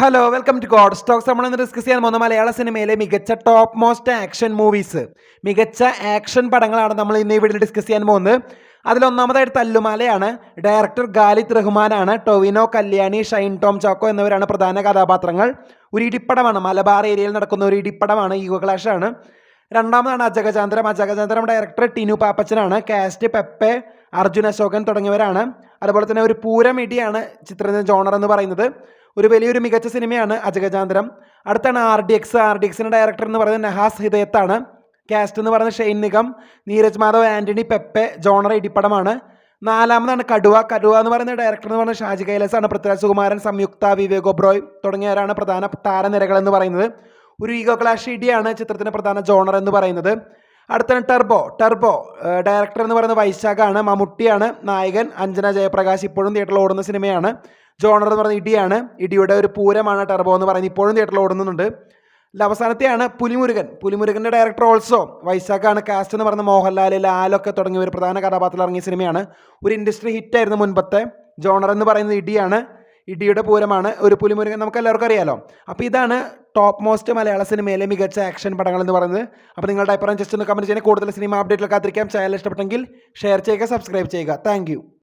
Hello welcome to God Stocks നമ്മൾ ഇന്ന് discuss ചെയ്യാൻ പോകുന്ന മലയാള സിനിമയിലെ മികച്ച ടോപ്പ് മോസ്റ്റ് ആക്ഷൻ മൂവീസ് മികച്ച ആക്ഷൻ പടങ്ങളാണ് നമ്മൾ ഇന്ന് വീഡിയോയിൽ ഡിസ്കസ് ചെയ്യാൻ പോകുന്നത്. അതിലൊന്നാമതായിട്ട് തല്ലുമാലയാണ്. ഡയറക്ടർ ഗാലിദ് റഹ്മാനാണ്. ടൊവിനോ കല്യാണി ഷൈൻ ടോം ചാക്കോ എന്നിവരാണ് പ്രധാന കഥാപാത്രങ്ങൾ. ഒരു ഇടിപ്പടമാണ്. മലബാർ ഏരിയയിൽ നടക്കുന്ന ഒരു ഇടിപ്പടമാണ്. ഈഗോ ക്ലാഷ് ആണ്. രണ്ടാമതാണ് അജഗചാന്ദ്രം അജഗചാന്ദ്രം ഡയറക്ടർ ടിനു പാപ്പച്ചനാണ്. കാസ്റ്റ് പെപ്പെ അർജുൻ അശോകൻ തുടങ്ങിയവരാണ്. അതുപോലെ തന്നെ ഒരു പൂരം ഇടിയാണ് ചിത്രത്തിന്റെ ജോണർ എന്ന് പറയുന്നത്. ഒരു വലിയൊരു മികച്ച സിനിമയാണ് അജഗജാന്തരം. അടുത്താണ് R D X R D എക്സിന്റെ ഡയറക്ടർ എന്ന് പറയുന്നത് നഹാസ് ഹിദയത്താണ്. കാസ്റ്റ് എന്ന് പറയുന്നത് ഷെയ്ൻ നിഗം നീരജ് മാധവ് ആന്റണി പെപ്പെ ജോണർ ഇടിപ്പടമാണ്. നാലാമതാണ് കടുവ. കടുവ എന്ന് പറയുന്ന ഡയറക്ടർ എന്ന് പറയുന്നത് ഷാജി കൈലാസാണ് പൃഥ്വിരാജ് സുകുമാരൻ സംയുക്ത വിവേക് ഒബ്രോയ് തുടങ്ങിയവരാണ് പ്രധാന താരനിരകളെന്ന് പറയുന്നത്. ഒരു ഈഗോ ക്ലാഷ് ഇടിയാണ് ചിത്രത്തിന്റെ പ്രധാന ജോണർ എന്ന് പറയുന്നത്. അടുത്താണ് ടെർബോ ടെർബോ ഡയറക്ടർ എന്ന് പറയുന്നത് വൈശാഖാണ് മമ്മൂട്ടിയാണ് നായകൻ അഞ്ജന ജയപ്രകാശ് ഇപ്പോഴും തിയേറ്ററിൽ ഓടുന്ന സിനിമയാണ്. ജോണർ എന്ന് പറയുന്നത് ഇടിയാണ് ഇടിയുടെ ഒരു പൂരമാണ് ടെർബോ എന്ന് പറയുന്നത് ഇപ്പോഴും തിയേറ്ററിൽ ഓടുന്നുണ്ട്. അവസാനത്തെയാണ് പുലിമുരുകൻ. പുലിമുരുകന്റെ ഡയറക്ടർ ഓൾസോ വൈശാഖാണ് കാസ്റ്റ് എന്ന് പറയുന്ന മോഹൻലാൽ ലാലൊക്കെ തുടങ്ങിയ ഒരു പ്രധാന കഥാപാത്രം ഇറങ്ങിയ സിനിമയാണ്. ഒരു ഇൻഡസ്ട്രി ഹിറ്റായിരുന്നു മുൻപത്തെ. ജോണർ എന്ന് പറയുന്നത് ഇടിയാണ്. ഇടിയുടെ പൂരമാണ് ഒരു പുലിമുരുകൻ നമുക്ക് എല്ലാവർക്കും അറിയാലോ. അപ്പോൾ ഇതാണ് ടോപ്പ് മോസ്റ്റ് മലയാള സിനിമയിലെ മികച്ച ആക്ഷൻ പടങ്ങൾ എന്ന് പറയുന്നത്. അപ്പോൾ നിങ്ങളുടെ അഭിപ്രായം ജസ്റ്റ് ഒന്ന് കമന്റ് ചെയ്യാൻ കൂടുതൽ സിനിമ അപ്ഡേറ്റിൽ കാത്തിരിക്കാം. ചാനൽ ഇഷ്ടപ്പെട്ടെങ്കിൽ ഷെയർ ചെയ്യുക സബ്സ്ക്രൈബ് ചെയ്യുക. താങ്ക്